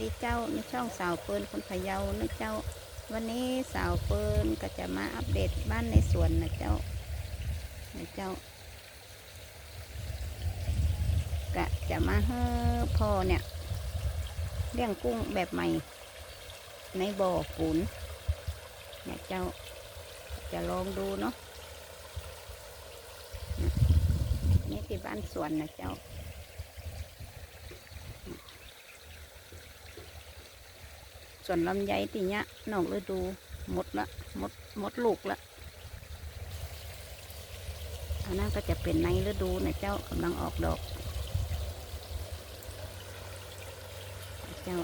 ดีเจ้าในช่องสาวเปิลคนพะเยานะเจ้า วันนี้สาวเปิลก็จะมาอัปเดตบ้านในสวนนะเจ้านะเจ้ากะจะมาเฮ้อพ่อเนี่ยเลี้ยงกุ้งแบบใหม่ ในบ่อปูนนี่ยเจ้า จะลองดูเนาะนี่ที่บ้านสวนนะเจ้า ส่วนลำไยตีเนี้ยนอกฤดูหมดละหมดหมดลูกละอันนั้นก็จะเป็นในฤดูนะเจ้ากำลังออกดอกเจ้า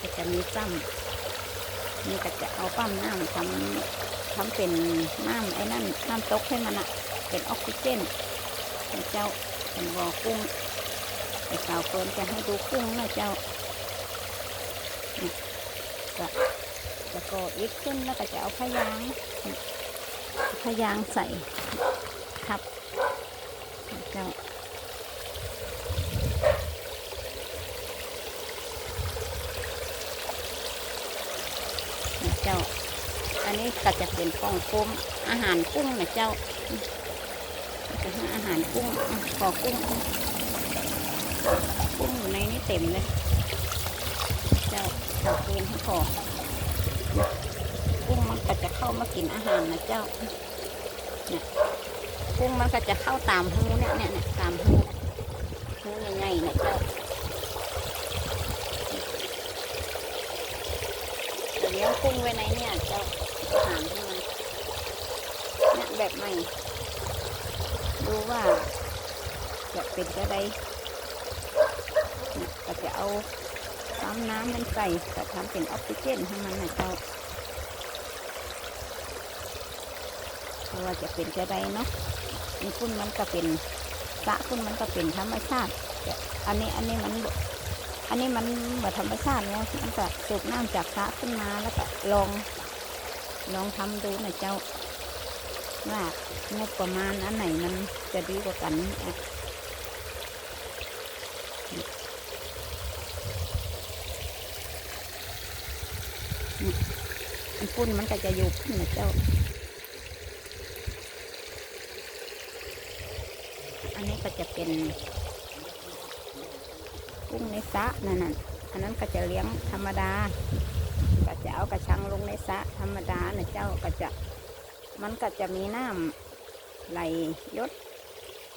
ก็จะมีซ้ำนี่ก็จะเอาปั้มน้ำทำทำเป็นน้ำไอ้นั่นน้ำตกให้มันอะเป็นออกซิเจน เจ้าเป็นบ่อกุ้งไอ้สาวเฟิร์นจะให้ดูกุ้งนะเจ้านี่ก็แล้วก็อีกขึ้นแล้วก็จะเอาพยางนี่พยางใส่ทับเจ้าเจ้า อันนี้ก็จะเป็นกล่องโฟมอาหารกุ้งนะเจ้า จะให้อาหารกุ้งอะขอกุ้ง กุ้งอยู่ในนี้เต็มเลย เจ้าขอเกณฑ์ให้พอกุ้งมันก็จะเข้ามากินอาหารนะเจ้า เนี่ย กุ้งมันก็จะเข้าตามหูเนี่ยเนี่ยเนี่ยตามหูหูใหญ่ๆนี่ยเจ้าเลี้ยงกุ้งไว้ในเนี่ยเจ้าอาหารที่มันเนี่ยแบบใหม่ ดูว่า จะเป็นจะไดก็จะเอาปั๊มน้ำมันใส่จะทำเป็นออกซิเจนให้มันนะเจ้าเพราะว่าจะเป็นจะไดเนาะนี่กุ้งมันก็เป็นสะกุ้งมันก็เป็นธรรมชาติอันนี้อันนี้มัน อันนี้มันแบบธรรมชาติแล้วมันก็สูบน้ำจากสะขึ้นมาแล้วก็ลองลองทำดูนะเจ้า ว่างบประมาณอันไหนมันจะดีกว่ากันอะนี่อันปุ้นมันก็จะอยู่ขึ้นนะเจ้า อันนี้ก็จะเป็นกุ้งในสระนั่นน่ะอันนั้นก็จะเลี้ยงธรรมดา ก็จะเอากระชังลงในสระธรรมดานะเจ้าก็จะ มันก็จะมีน้ำไหลยศ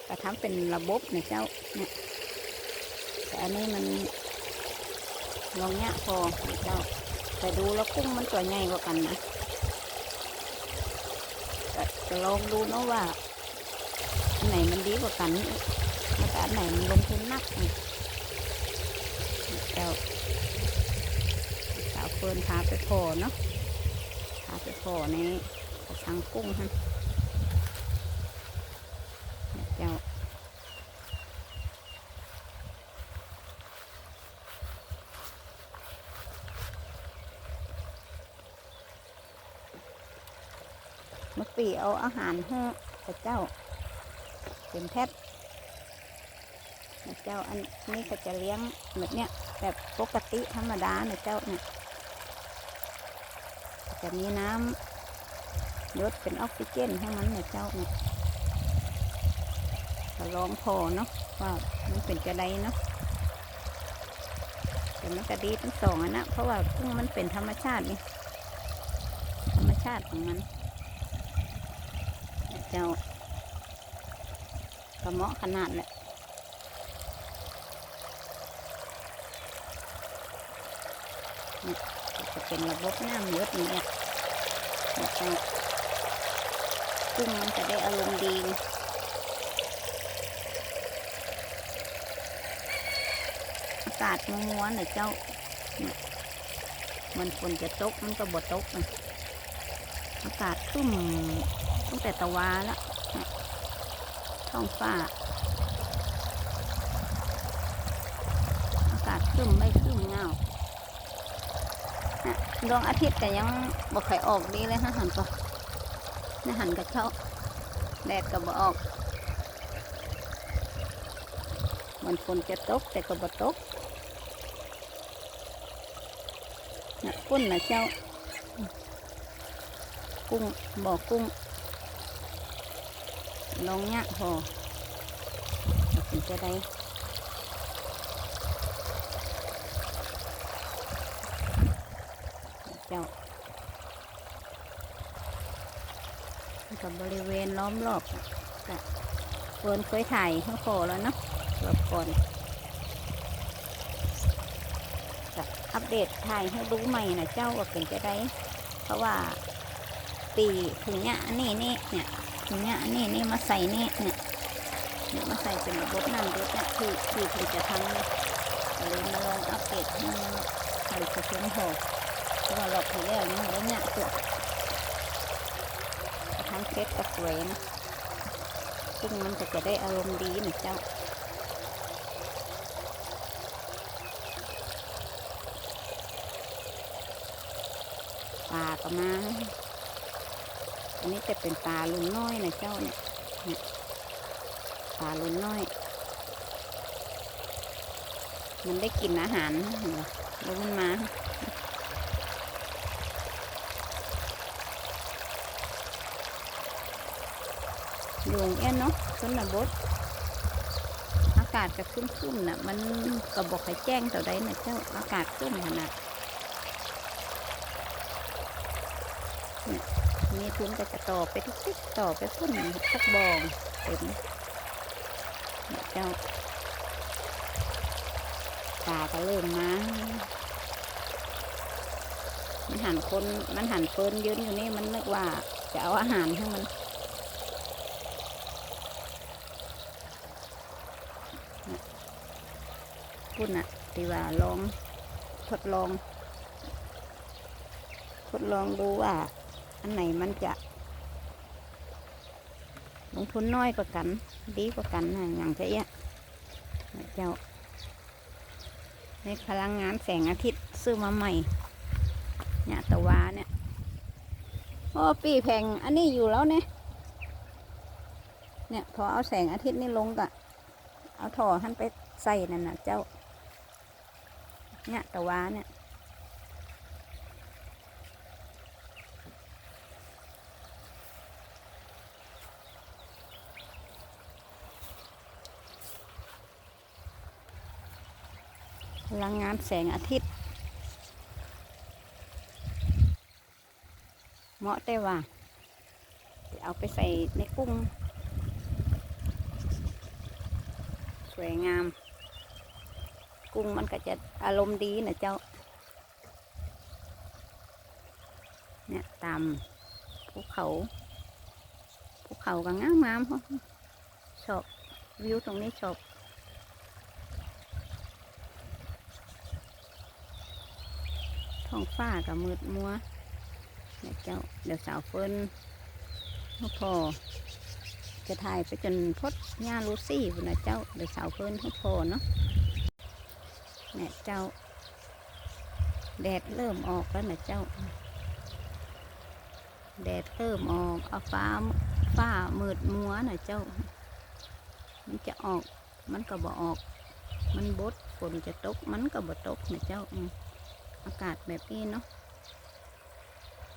ก็ทำเป็นระบบนะเจ้าเนี่ยแต่อันนี้มันลองเนี้ยพอเจ้าแต่ดูแล้วกุ้งมันตัวใหญ่กว่ากันนะจะลองดูเนาะว่าอันไหนมันดีกว่ากันแล้วก็อันไหนมันลงทุนนักนะเจ้าสาวเฟิร์นพาไปโผล่เนาะพาไปโผล่ใน กระชังกุ้งฮะเจ้าเมื่อปีเอาอาหารให้พระเจ้า เป็นแพทย์นะเจ้าอันนี้ก็จะเลี้ยงแบบเนี้ยแบบปกติธรรมดาเนะเจ้าเนี่ยจะมีน้ำ ยศเป็นออกซิเจนให้มันนะเจ้าเนี่ยลองพอเนาะว่ามันเป็นจะไดเนาะแต่มันก็ดีทั้งสองอันนะเพราะว่ากุ้งมันเป็นธรรมชาตินี่ธรรมชาติของมันเจ้าก็เหมาะขนาดแหละจะเป็นระบบน้ำยศนี่แหละแล้ว กุ้งมันจะได้อารมณ์ดีอากาศมัวๆหน่อยเจ้ามันฝนจะตกมันก็บ่ตกนะอากาศครึ้มตั้งแต่ตะวาแล้วเนี่ยท้องฟ้า อากาศครึ้มไม่ครึ้มเงาดวงอาทิตย์แต่ยังบอกไข่อยออกดีเลยฮะหัน หันกับเขาแดดก็บ่ออก มันฝนจะตกแต่ก็บ่ตกนะกุ้นนะเจ้า กุ้งบ่อกุ้งลงเนี่ยพอเราถึงจะได้เจ้า กับบริเวณล้อมรอบน่ะก็เฟินเคยถ่ายให้พอแล้วเนาะรอบก่อนก็อัปเดตถ่ายให้ดูใหม่นะเจ้าว่าเป็นจะได้ เพราะว่าปีถึงเนี้ยอันนี้นี่เนี่ยถึงเนี้ยอันนี้นี่มาใส่นี่เนี่ยเนี่ยมาใส่เป็นระบบน้ำเด็ดเนี่ยคือคือถึงจะทำเนี่ยเลยมาลองอัปเดตให้ใส่กระเทียมหอมเพราะว่าเราถือแล้วนี่แล้วเนี่ยตัว กระทั่งเซ็ตก็สวยนะ ซึ่งมันก็จะได้อารมณ์ดีนะเจ้าปลาก็มา อันนี้จะเป็นปลาลุนน้อยนะเจ้าเนี่ยเนี่ยปลาลุนน้อย มันได้กินอาหารนะเห็นไหมแล้วมันมา โยงเอ็นเนาะชนบทอากาศจะครึ้มๆน่ะ มันกระบอกให้แจ้งต่อใดนะเจ้าอากาศครึ้มขนาดมีทุนก็จะต่อไปทุกทิศต่อไปพุ่นสักบองเต็มเนี่ยเจ้าปลาก็เริ่มมามันหันคนมันหันเฟินยืนอยู่นี่มันนึกว่าจะเอาอาหารให้มันเนี่ย พุ่นอะที่ว่าลองทดลอง ทดลองดูว่า อันไหนมันจะ ลงทุนน้อยกว่ากัน ดีกว่ากันนะอย่างเจ๊ยเจ้า ในพลังงานแสงอาทิตย์ซื้อมาใหม่เนี่ยตะวาเนี่ยโอ้ปีแพงอันนี้อยู่แล้วเนี่ยเนี่ยพอเอาแสงอาทิตย์นี่ลงกะเอาถ่อหันไปใส่นั่นน่ะเจ้า เนี่ยตะว้าเนี่ยพลังงานแสงอาทิตย์ เหมาะแต่ว่าจะเอาไปใส่ในกุ้ง สวยงาม กุ้งมันก็จะอารมณ์ดีนะเจ้า เนี่ยตามภูเขาภูเขาก็งามงามชอบวิวตรงนี้ชอบท้องฟ้ากับมืดมัวเนี่ยเจ้าเดี๋ยวสาวเฟินพ่อพอจะถ่ายไปจนพดย่าลูซี่นะเจ้าเดี๋ยวสาวเฟินพ่อพอเนาะ เนี่ยเจ้า แดดเริ่มออกแล้วนะเจ้า แดดเริ่มออกเอาฟ้าฟ้ามืดมัวนะเจ้า มันจะออกมันก็บ่ออก มันบดฝนจะตกมันก็บ่ตกนะเจ้าอากาศแบบนี้เนาะ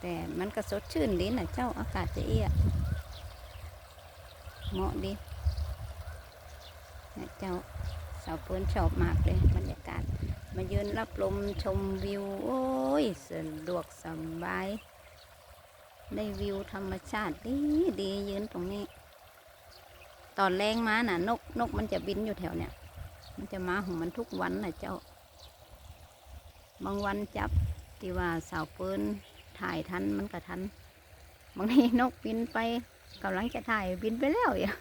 แต่มันก็สดชื่นดีนะเจ้าอากาศจะเอี้ยเหมาะดีนะเจ้าสาวเปิ้นชอบมากเลยบรรยากาศ มายืนรับลมชมวิว โอ้ยสะดวกสบาย ได้วิวธรรมชาติดีดียืนตรงนี้ ตอนแรงมาน่ะ นกนกมันจะบินอยู่แถวเนี้ยมันจะมาของมันทุกวันนะเจ้า บางวันจับที่ว่าสาวเปิ้นถ่ายทันมันก็ทัน บางทีนกบินไปกำลังจะถ่ายบินไปแล้วอย่า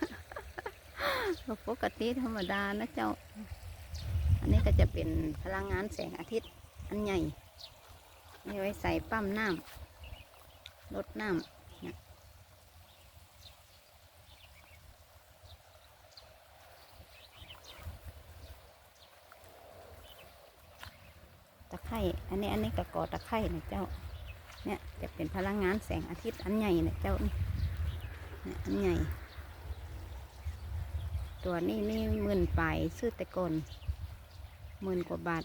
ก็ปกติธรรมดานะเจ้า อันนี้ก็จะเป็นพลังงานแสงอาทิตย์อันใหญ่นี่ไว้ใส่ปั๊มน้ำลดน้ำนะตะไคร่อันนี้อันนี้ก็กอตะไคร่นะเจ้า เนี่ยจะเป็นพลังงานแสงอาทิตย์อันใหญ่นะเจ้านี่เนี่ยอันใหญ่ ตัวนี้นี่หมื่นปลายซื้อแต่ก่อน หมื่นกว่าบาท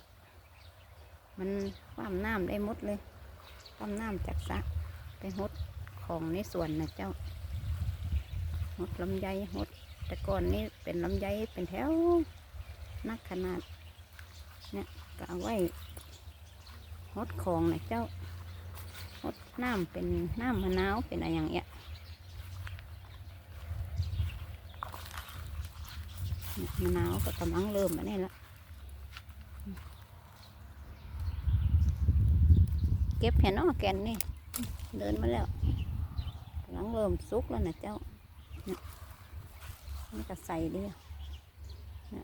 มันความน้ำได้มดเลยความน้ำจากสะไปหดของในสวนนะเจ้าหดลำไยหดแต่ก่อนนี่เป็นลำไยเป็นแถวนักขนาดเนี่ยก็เอาไว้หดของนะเจ้าหดน้ำเป็นน้ำมะนาวเป็นอะไรอย่างเงี้ยเนี่ยมะนาวก็กำลังเริ่มมาเนี่ยละ ก็บเห็นเนาะแกนนี่ เดินมาแล้วกำลังเริ่มสุกแล้วนะเจ้านี่ก็ใส่ดิเนี่ย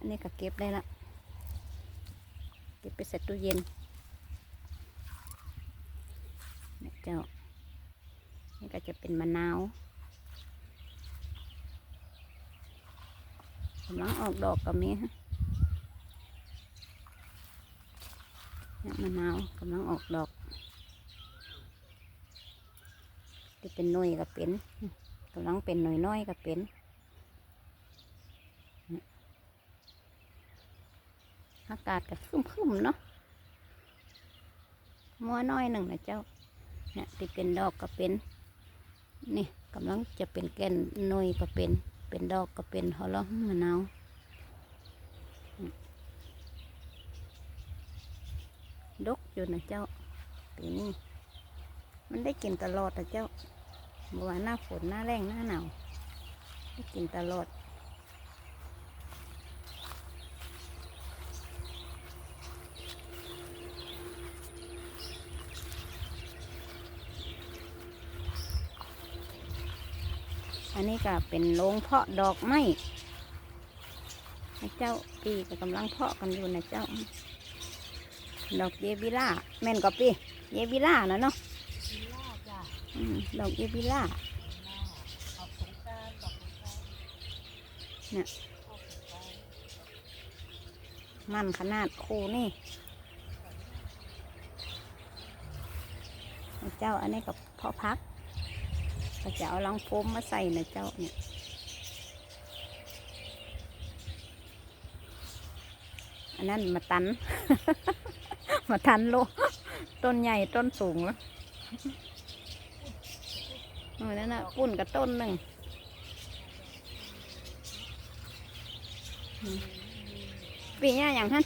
อันนี่ก็เก็บได้ละเก็บไปใส่ตู้เย็นเนี่ยเจ้านี่ก็จะเป็นมะนาวกำลังออกดอกกับมีฮะมะนาวกำลังออกดอก ที่เป็นหน่วยก็เป็นกำลังเป็นหน่วยน้อยก็เป็นอากาศก็ครึมๆเนาะมัวน้อยหนึ่งนะเจ้า เนี่ยที่เป็นดอกก็เป็น นี่กำลังจะเป็นแก่นหน่วยก็เป็น เป็นดอกก็เป็นหอละมะนาวดกอยู่นะเจ้าปีนี้มันได้กินตลอดนะเจ้า เมื่อวานหน้าฝนหน้าแรงหน้าหนาวกินตลอดอันนี้ก็เป็นโรงเพาะดอกไม้นะเจ้าปีก็กำลังเพาะกันอยู่นะเจ้า ดอกเยบิล่าแม่นก็ปีเยบิล่านะเนาะ ดอกเยบิล่าเนี่ยมันขนาดคูนี่ เจ้าอันนี้กับพาะพักก็จะเอาลังโฟมมาใส่นะเจ้าเนี่ยอันนั้นมาตัน มาตันโล ต้นใหญ่ต้นสูงแล้ว นั่นน่ะปุ้นกับต้นหนึ่งอืมปีนี้อย่างท่าน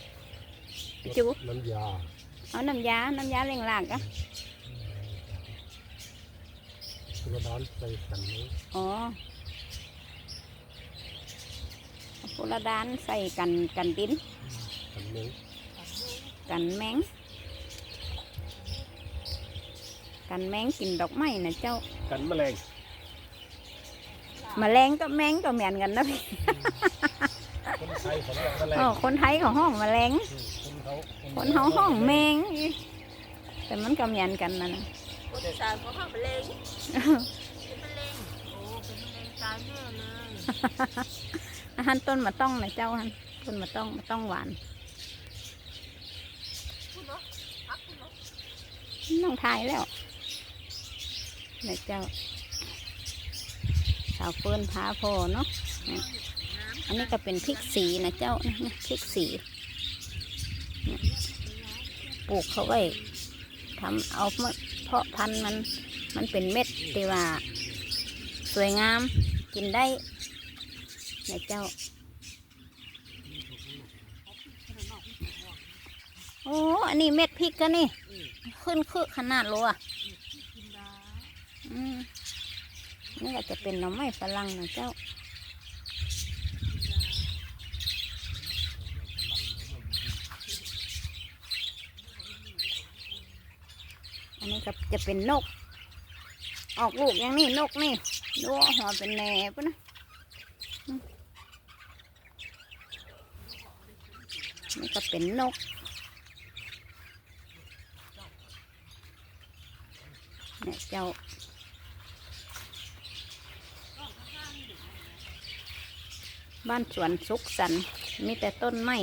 จูน้ำยาเอาน้ำยา น้ำยาเร่งลากอะกระดานใส่กันนี้อ๋อเอาโพลาดานใส่กันกันดิน กันนี้กันแมง กันแมงกินดอกไม้นะเจ้า กันแมลงแมลงกับแมงก็เหมือนกันนะพี่คนไทยเขาเรียกแมลงอ๋อคนไทยเขาห้องแมลงคนเขาคนเขาห้องแมงแต่มันก็เหมือนกันนะนะคนอีสานเขาห้ามมะเร็งเป็นมะเร็งโอ้เป็นมะเร็งตายแน่เลยอาหารต้นมาต้องนะเจ้าฮันต้นมาต้องมาต้องหวานพูดเนาะพักพูดเนาะน้องทายแล้ว นะเจ้า สาวเฟินพาพอเนาะอันนี้ก็เป็นพริกสีนะเจ้าพริกสีปลูกเขาไว้ทำเอามาเพาะพันธุ์มันมันเป็นเม็ดที่ว่า สวยงามกินได้นะเจ้า โอ้ อันนี้เม็ดพริกกันนี่ ขึ้นคือขนาดโลอะ นี่ก็จะเป็นหน่อไม้ฝรั่งนะเจ้าอันนี้ก็จะเป็นนก ออกลูกอย่างนี้นกนี่ดูว่าหัวเป็นแหนปะนะนี่ก็เป็นนกเนี่ยเจ้า บ้านสวนสุกสันมีแต่ต้นไม้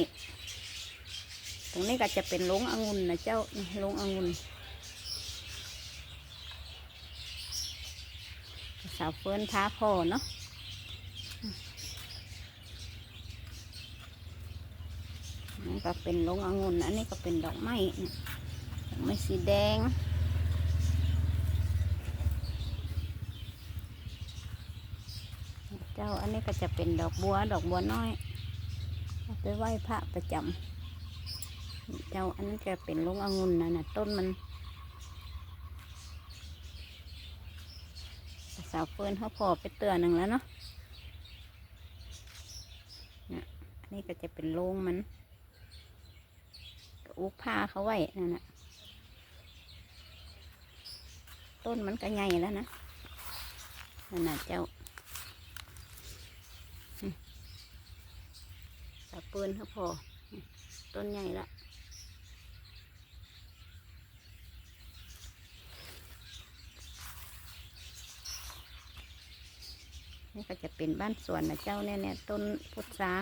ตรงนี้ก็จะเป็นลงองุ่นนะเจ้าลงองุ่นสาวเฟิร์นท้าพ่อเนาะนี่ก็เป็นลงองุ่นอันนี้ก็เป็นดอกไม้ดอกไม้สีแดง เจ้าอันนี้ก็จะเป็นดอกบัวดอกบัวน้อยไปไหว้พระประจำเจ้าอันนั้นจะเป็นลงองุ่นนะนะต้นมันสาวเฟิร์นเขาพอไปเตือนหนึ่งแล้วเนาะเนี่ยอันนี้ก็จะเป็นโลงมันอุกผ้าเขาไว้นั่นนะต้นมันก็ใหญ่แล้วนะนั่นนะเจ้า สาปืนเขาพอ ต้นใหญ่ละนี่ก็จะเป็นบ้านสวนนะเจ้าเนี่ยเนี่ยต้นพุทรา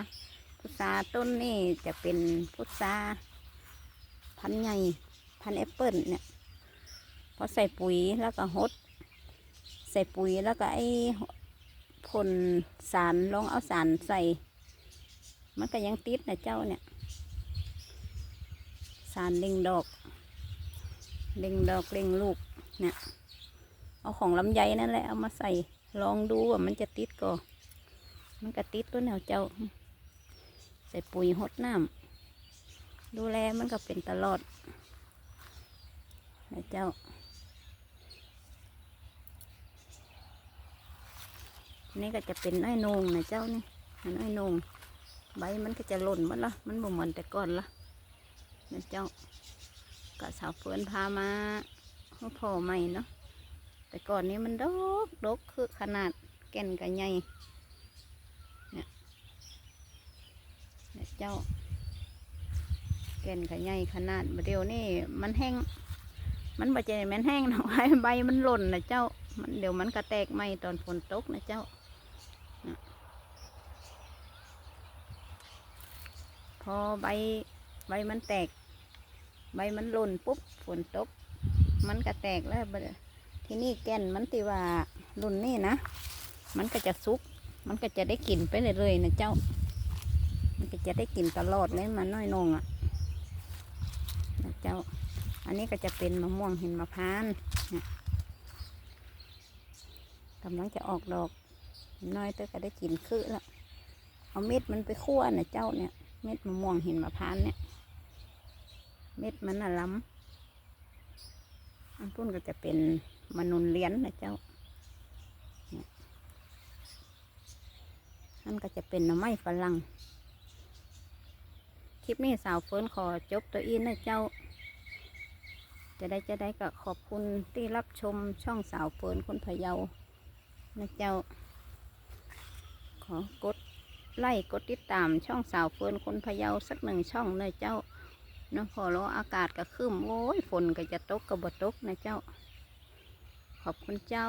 พุทราต้นนี่จะเป็นพุทราพันใหญ่พันแอปเปิลเนี่ยพอใส่ปุ๋ยแล้วก็หด ใส่ปุ๋ยแล้วก็ไอ้พ่นสารลองเอาสารใส่ มันก็ยังติดนะเจ้าเนี่ย สารเล็งดอกเล็งดอกเล็งลูกเนี่ย เอาของลำไยนั่นแหละเอามาใส่ลองดูว่ามันจะติดก่อมันก็ติดตัวแนวเจ้า ใส่ปุ๋ยหดน้ำดูแลมันก็เป็นตลอดนะเจ้านี่ก็จะเป็นน้อยนงนะเจ้านี่น้อยนง ใบมันก็จะหล่นหมดละมันบ่เหมือนแต่ก่อนละนะเจ้าก็สาวเฟือนพามาให้พ่อใหม่เนาะแต่ก่อนนี้มันดกดกคือขนาดแก่นกับใหญ่เนี่ยนี่ยเจ้า แก่นกับใหญ่ขนาดเดียวนี่มันแห้งมันบ่ใจมันแห้งหน่อยใบมันหล่นนะเจ้ามันเดี๋ยวมันก็แตกไหมตอนฝนตกนะเจ้า พอใบใบมันแตก ใบมันหล่นปุ๊บฝนตก มันก็แตกแล้วที่นี่แก่นมันตีว่ารุ่นนี่นะ มันก็จะซุก มันก็จะได้กลิ่นไปเรื่อยๆนะเจ้า มันก็จะได้กลิ่นตลอดเลยมันน้อยนงอะนะเจ้า อันนี้ก็จะเป็นมะม่วงหินมะพร้านกำลังจะออกดอก น้อยเตอก็ได้กลิ่นคือแล้วเอาเม็ดมันไปคั่วนะเจ้าเนี่ย เม็ดมะม่วงหินมะพร้านต์เนี่ย เม็ดมันน่ะล้ำอันพุ่นก็จะเป็นมนุนเลี้ยนนะเจ้านี่ยอันก็จะเป็นหน่อไม้ฝรั่ง คลิปนี้สาวเฟิร์นขอจบตัวอีนนะเจ้า จะได้จะได้ก็ขอบคุณที่รับชมช่องสาวเฟิร์นคนพะเยานะเจ้า ขอกด ไล่กดติดตามช่องสาวเฟิร์นคนพะเยาสักหนึ่งช่องนะเจ้าเนาะพอรออากาศก็ขึ้นโอ้ยฝนก็จะตกก็บ่ตกนะเจ้า ขอบคุณเจ้า